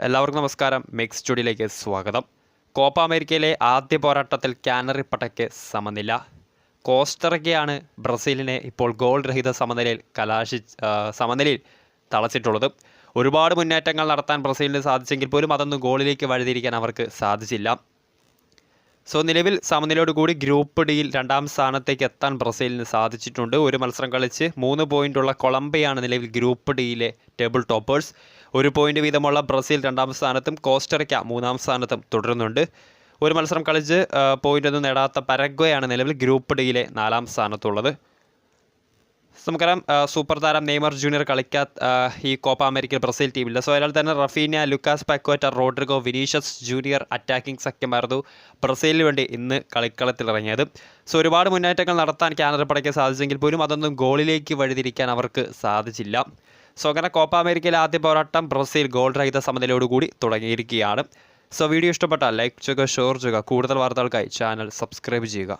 എല്ലാവർക്കും നമസ്കാരം. മിക്സ് സ്റ്റുഡിയോയിലേക്ക് സ്വാഗതം. കോപ്പ അമേരിക്കയിലെ ആദ്യ പോരാട്ടത്തിൽ കാനറി പട്ടയ്ക്ക് സമനില. കോസ്റ്ററിക്കയാണ് ബ്രസീലിനെ ഇപ്പോൾ ഗോൾ രഹിത സമനിലയിൽ കലാശി സമനിലയിൽ തളച്ചിട്ടുള്ളത്. ഒരുപാട് മുന്നേറ്റങ്ങൾ നടത്താൻ ബ്രസീലിന് സാധിച്ചെങ്കിൽ പോലും അതൊന്നും ഗോളിലേക്ക് വഴുതിയിരിക്കാൻ അവർക്ക് സാധിച്ചില്ല. സോ നിലവിൽ സമനിലയോടുകൂടി ഗ്രൂപ്പ് ഡിയിൽ രണ്ടാം സ്ഥാനത്തേക്ക് എത്താൻ ബ്രസീലിന് സാധിച്ചിട്ടുണ്ട്. ഒരു മത്സരം കളിച്ച് മൂന്ന് പോയിന്റുള്ള കൊളംബിയാണ് നിലവിൽ ഗ്രൂപ്പ് ഡിയിലെ ടേബിൾ ടോപ്പേഴ്സ് ഒരു പോയിന്റ് വീതമുള്ള ബ്രസീൽ രണ്ടാം സ്ഥാനത്തും കോസ്റ്ററിക്ക മൂന്നാം സ്ഥാനത്തും തുടരുന്നുണ്ട്. ഒരു മത്സരം കളിച്ച് പോയിന്റൊന്നും നേടാത്ത പരഗ്വയാണ് നിലവിൽ ഗ്രൂപ്പ് ഡിയിലെ നാലാം സ്ഥാനത്തുള്ളത്. നമുക്കറിയാം സൂപ്പർ താരം നെയ്മർ ജൂനിയർ കളിക്കാത്ത ഈ കോപ്പ അമേരിക്കൻ ബ്രസീൽ ടീമില്ല സോ അതിനാൽ തന്നെ Raphinha Lucas Paqueta Rodrygo Vinicius Junior attacking സഖ്യമായിരുന്നു ബ്രസീലിന് വേണ്ടി ഇന്ന് കളിക്കളത്തിൽ ഇറങ്ങിയത്. സോ ഒരുപാട് മുന്നേറ്റങ്ങൾ നടത്താൻ കാനഡ പടയ്ക്ക് സാധിച്ചെങ്കിൽ പോലും അതൊന്നും ഗോളിലേക്ക് വഴിതിരിക്കാൻ അവർക്ക് സാധിച്ചില്ല. സോ അങ്ങനെ കോപ്പ അമേരിക്കയിലെ ആദ്യ പോരാട്ടം ബ്രസീൽ ഗോൾ രഹിത സമനിലയോടുകൂടി തുടങ്ങിയിരിക്കുകയാണ്. സോ വീഡിയോ ഇഷ്ടപ്പെട്ടാൽ ലൈക്ക് ചെയ്യുക ഷെയർ ചെയ്യുക കൂടുതൽ വാർത്തകൾക്കായി ചാനൽ സബ്സ്ക്രൈബ് ചെയ്യുക.